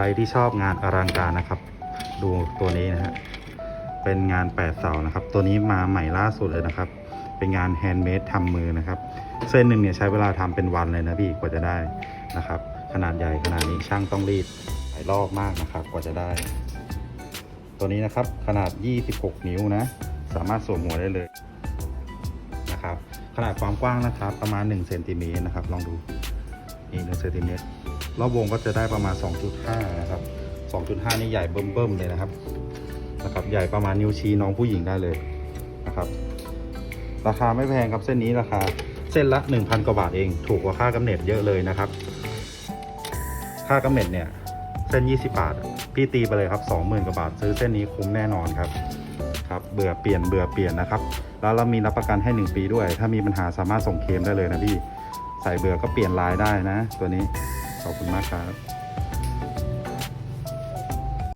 รที่ชอบงานอลังการนะครับ ดูตัวนี้นะฮะเป็นงานแปดเสานะครับ ตัวนี้มาใหม่ล่าสุดเลยนะครับ เป็นงานแฮนด์เมดทำมือนะครับ เส้นหนึ่งเนี่ยใช้เวลาทำเป็นวันเลยนะพี่กว่าจะได้นะครับ ขนาดใหญ่ขนาดนี้ช่างต้องรีดหลายรอบมากนะครับ กว่าจะได้ ตัวนี้นะครับขนาด 26 นิ้วนะ สามารถสวมหัวได้เลยนะครับ ขนาดความกว้างนะครับ ประมาณ1เซนติเมตรนะครับ ลองดูนี่1เซนติเมตร รอบวงก็จะได้ประมาณ 2.5 นะครับ 2.5 นี่ใหญ่เบิ่มๆเลยนะครับ นะครับ ใหญ่ประมาณนิ้วชี้น้องผู้หญิงได้เลยนะครับ ราคาไม่แพงครับเส้นนี้ราคาเส้นละ 1,000 กว่าบาทเอง ถูกกว่าค่ากำเนิดเยอะเลยนะครับ ค่ากำเนิดเนี่ยเส้น 20 บาท พี่ตีไปเลยครับ 20,000 กว่าบาท ซื้อเส้นนี้คุ้มแน่นอนครับครับเบื่อเปลี่ยนเบื่อเปลี่ยนนะครับ แล้วเรามีรับประกันให้ 1 ปีด้วย ถ้ามีปัญหาสามารถส่งเคลมได้เลยนะพี่ ใส่เบื่อก็เปลี่ยนลายได้นะ ตัวนี้ ขอบคุณมากครับ